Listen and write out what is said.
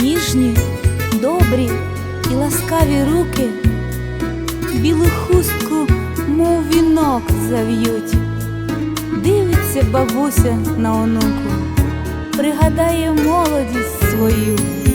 Ніжні, добрі і ласкаві руки, білу хустку, мов вінок зав'ють. Дивиться бабуся на онуку, пригадає молодість свою.